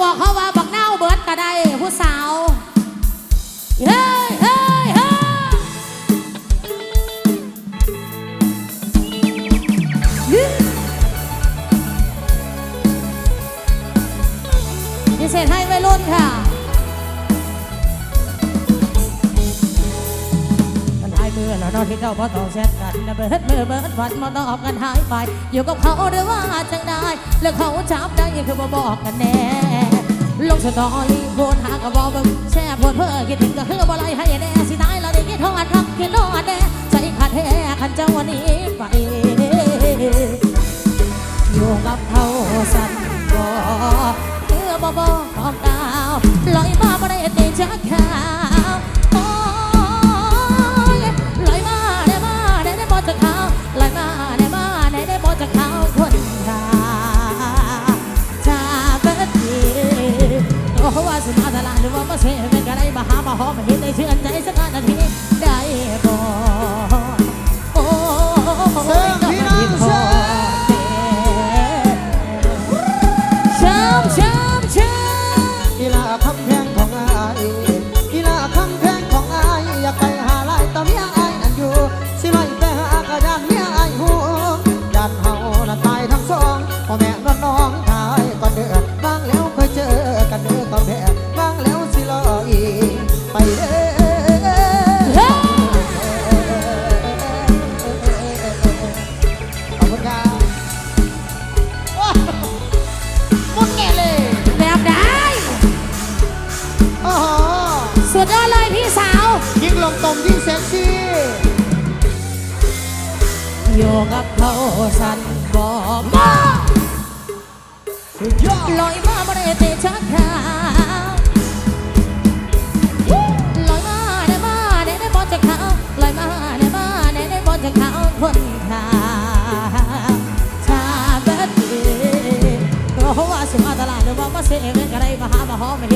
บอกเขาว่าบักเน่าเบิดก็ได้ผู้สาวเฮ้ยเฮ้ยเฮ้ยพิเศษให้วัยรุ่นค่ะมันหายมือแล้วเนอนที่เขาพอต้องแชทกันนะเบิดมือเบิดวันมาตอบกันหายไป อยู่กับเขาหรือว่าจังได้ แล้วเขาจับได้คือมาบอกกันแน่ลงสตอรี่โพสหากระบอกเบิ่งแช่โพสเพื่อคิดถึงก็คือบ่ไรให้แน่สิตายแล้วได้คิดทอดรักคิดทอดแน่ใจขาดแท้ขันเจ้าวันนี้ไปอยู่กับเขาสั่นบ่เมื่อบ่บ่ของดาวลอยมาบ่ได้ตีจักขาว ลาหรือว่ามาเสเป็นก็ไรมาหามาหอมเห็นได้เชื่ใจสัก ได้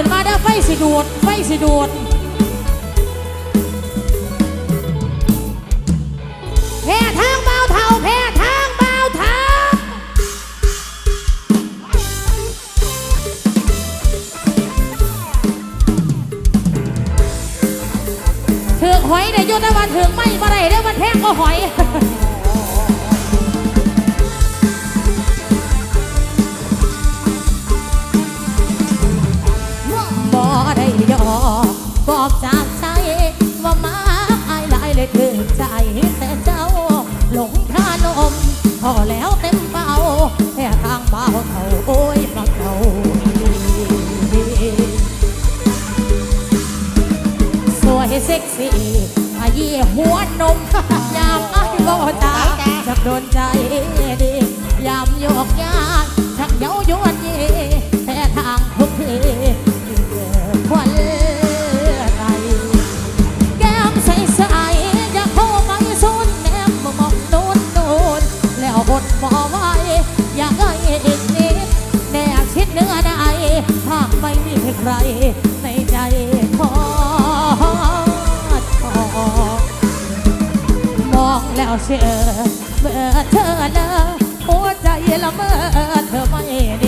ขึ้นมาเด้อไฟสิดูด ไฟสิดูด แพ้ทางเบาเท่าแพ้ทางเบาเท่าถือหอยได้ยุทธวันถือไม่มาได้เด้อมันแพงก็หอย เซ็กซี่อายี่หัวนมยามอ้ายบ่ตาชักโดนใจดียามโยกยานชักเย้ายวนเยแต่ทางทุกทีควันไหลแก้มใสใสอยากเข้าไปสุนแนมมองนูนนูนแล้วอดหมอไว้อยากให้อีกนิดแนบชิดเนื้อในหากไม่มีใคร เชื่อเมื่อเธอละหัวใจละเมื่อเธอไม่ได้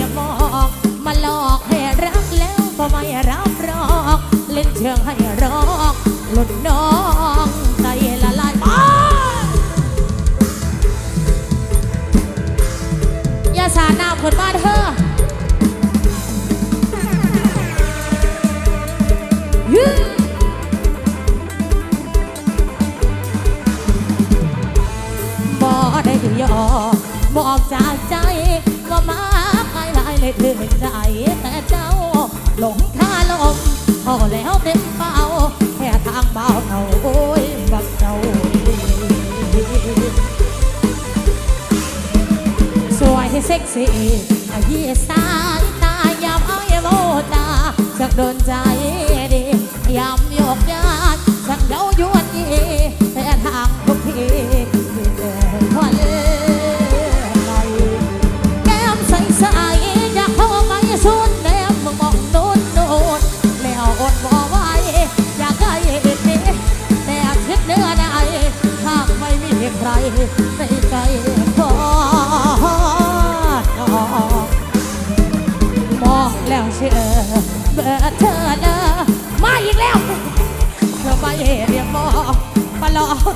อก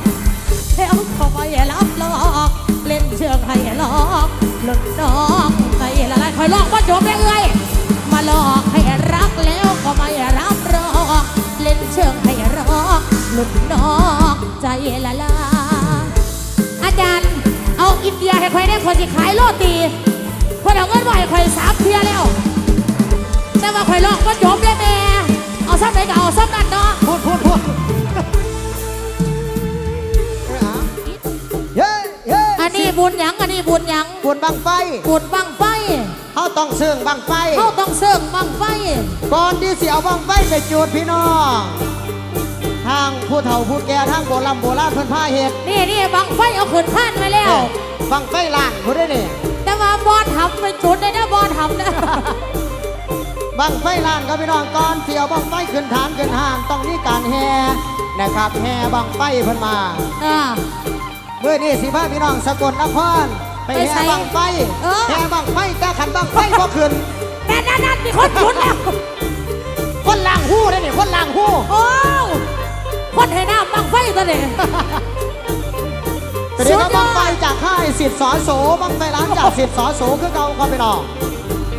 แล้วเขาไปรับหลอก เล่นเชือกให้หลอกหลุดน้องใจละลายคอยลอกว่าจบได้เอ้ยมาหลอกให้รักแล้วก็ไม่รับรองเล่นเชือกให้รอกหลุดน้องใจละลายอาจารย์เอาอินเดียให้ใครได้คนที่ขายโรตีคนเอาเงินมาให้ใครสามเทียแล้วแต่ว่าใครลอกก็จบเลยแม่เอาซ้ำไหนก็เอาซ้ำนั่นเนาะพูดพูดพูด บุญหยังอันนี้บุญหยังบุญบังไฟบุญบังไฟเขาต้องเสื่องบังไฟเขาต้องเสิ่งบังไฟก่อนที่สิเอาบังไฟไปจูดพี่น้องทางผู้เฒ่าผู้แก่ทางโบราณโบราณเพิ่นพาเฮ็ดนี่นี่บังไฟเอาขึ้นข้านไว้แล้วบังไฟล่างผู้ได้นี่แต่ว่าบอลทำไปจุดเลยนะบอลทำนะบังไฟล่างครับพี่น้องก่อนที่เอาบังไฟขึ้นฐานขึ้นห้างต้องมีการแห่นะครับแห่บังไฟเพิ่นมาอ่า เมื่อนี้สิพาพี่น้องสกลนครไปไปใส่แห่บังไฟเออ แห่บังไฟแต่ขันบังไฟบ่ขึ้นนั่นนั่นนั่นมีคนจุดแล้ว คนล่างหู้ได้นี่คนล่างหู้โอ้คนให้น้ำบังไฟตัวนี้ แต่เดี๋ยวสุก็ดยอด บังไฟจากค่ายสิทธิ์สอโสบังไฟล้านจากสิทธิ์สอโสคือเก่าครับพี่น้อง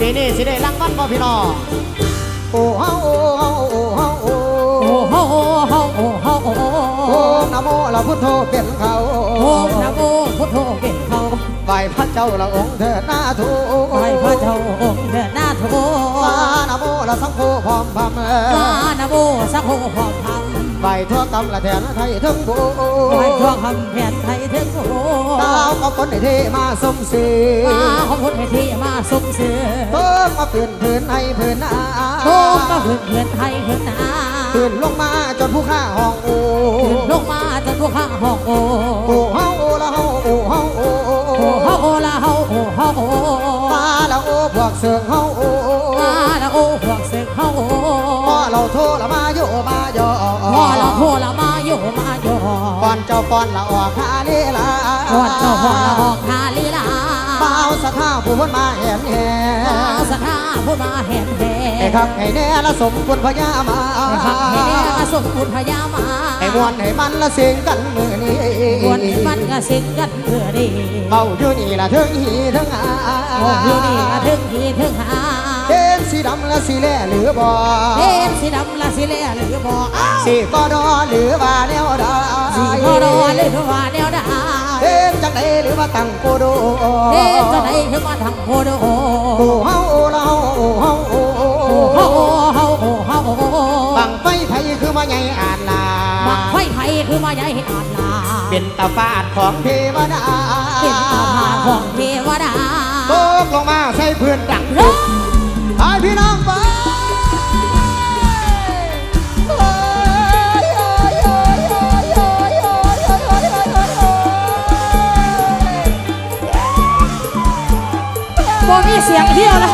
ปีนี้สิได้รางวัลบ่พี่น้องโอ้เฮาโอ้เฮาโอ้เฮาโอ้โอ้โหโอ้โหโอ้โหโอ้โห โอ้นะโมละพุทโธเป็นเขาโอ้นะโมพุทโธเป็นเขาไหวพระเจ้าละองค์เถิดหน้าทูไหว้พระเจ้าองค์เดินหน้าโถมานะโมละสังโฆพร้อมพำมานะโมสักโหพร้อมทไหวทั่วกรรมละแทนไทยทั้งโบำไหว้ทั่วคำแผ่นไทยถึงโอ้โหดาวก็คนในเทมาสมศรีมาของพุทธให้ที่มาสุ่มเสือเพิ่มมาเปลี่ยนพื้นให้พื้นอาโตก็เพื่อนเพื่อนไทยเพื่อนนา พื้นลงมาจนผู้ข้าห้องโอ้ขึ้นลงมาจนพวกข้างห้องโอ้โอ้เฮาโอ้ละเฮาโอ้เฮาโอ้โอ้เฮาโอละเฮาโอ้เฮาโอ้มาละโอ้พวกเสืองเฮาโอ้มาละโอ้พวกเสือเฮาโอ้พอเราโทรละมาโยมาโยพอละโพละมาโยมาโยก่อนเจ้าป้อนละออกคาเลลาก่อนเจ้าพ่อละออกคาลีลาเบาสะท่า ผู้คนมาแห่นแห่มาสถาพูดมาเห็นแห่ไอ้ครับไอ้แน่ละสมคุณพญามาขับให้แน่มาสมคุณพญามาไอ้มวนให้มันละเสียงกันมือนี้มวนมันก็สิ้นกันเพื่อดีเบาอยู่นี่ละเทิงหีเทิงอาโอ้ยนี่ละถึงทีถึงหาเห็นสีดำและสีแหล่หรือบ่เห็นสีดำละสีเหล่หรือบ่อ้าวสีกอดอหรือว่าแนวดาสีพอรอหรือว่าแนวดาเห็นจังไดหรือว่าตั้งโกโดเห็นจะไหนถึงมาทางโพโดโอ้เฮาโอ้ละเฮาโอ้เฮาโอ้โอ้เฮาเฮาโอ้เฮาบังไฟไผคือมาใหญ่อ่านลาบักไฟไทยคือมาใหญ่อ่านลาเป็นตาฟาดของเทวดาเป็นตาผาของเทวดาตกลงมาใส่พื้นดังเฮ้ยไอ้พี่น้องไป บ่มีเสียงเที่ยวแล้ว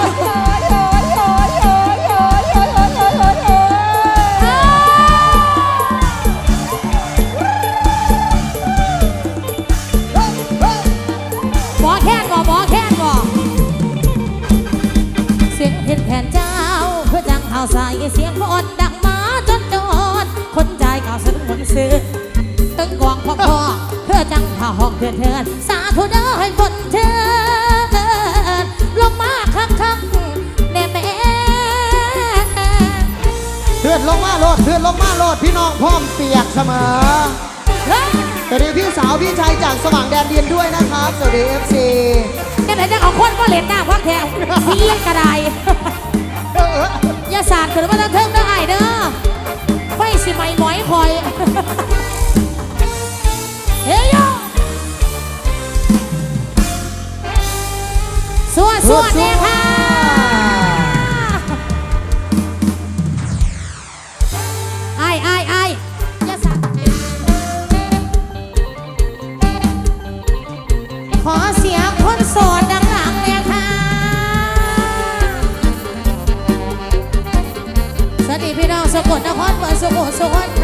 หมอแค้นบ่หมอแค้นบ่เสียงเห็นแผ่นเจ้า เพื่อจังข่าวใส่เสียงพอนดังมาจนโดนคนใจายข่าวสนุนคนซื้อตึงกวางพอพอเพื่อจังข่าวห้องเถื่อนเถื่อนสาธุเด้อให้คนเถื่อน คักคักๆแน่แม่เพื่อนลงมาโลดเพื่อนลงมาโลดพี่น้องพร้อมเปียกเสมอเฮ้ยสวัสดีพี่สาวพี่ชายจากสว่างแดนดินด้วยนะครับ สวัสดีเอฟซีจะไหนจะเอาคนก็เล่นหน้าพักแถวเสียกระไดอย่าสาดขึ้นมาทางเทิงเด้อไอ้เด้อไฟสิไหมหมอยคอย เฮ้ยโยสวดสวดเนี่ยค่ะ เสียงคนโสดดังๆเนี่ยค่ะ สวัสดีพี่น้องสกลนครเมืองสมุทรสงค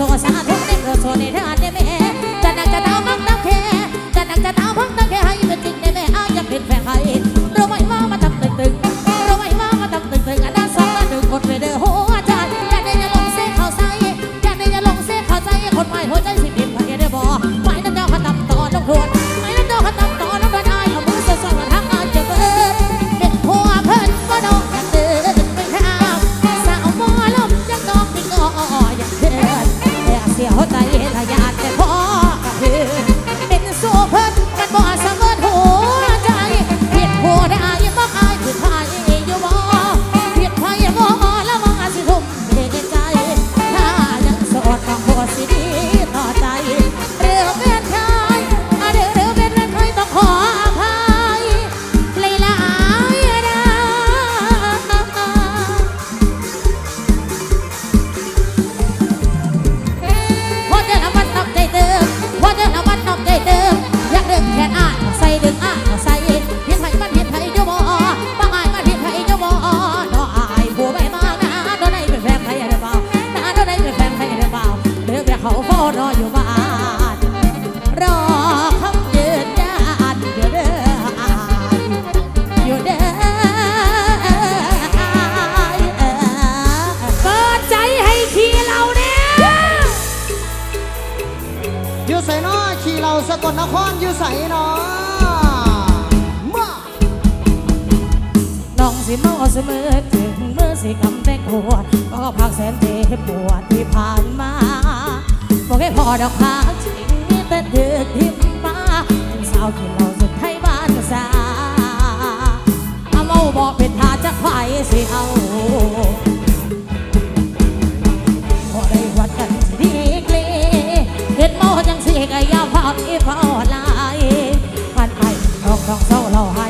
สสาธุในเกิดโซนิทานเนี่ยแม่จะนักจะเท้ามักตะแคจะนักจะเท้าพักตะแคให้เป็นจริงเนี่ยแม่อ้ายอยากเป็นแฟนใคร ใส่น้อขี่เราสะกดนครอยู่ใส่น้อมาน้องสิเมาเสมอถึงเมื่อสิกำแต่หัวก็พักแสนเจ็บปวดที่ผ่านมาบอกให้พอดอกพาจริงแต่เดือดทิมมาสาวขี่เราสุดให้บ้านสาเอเมาบอกเป็นทาจะใครสิเอา อีพอลายผ่านไปทองทองเศร้าเราหาย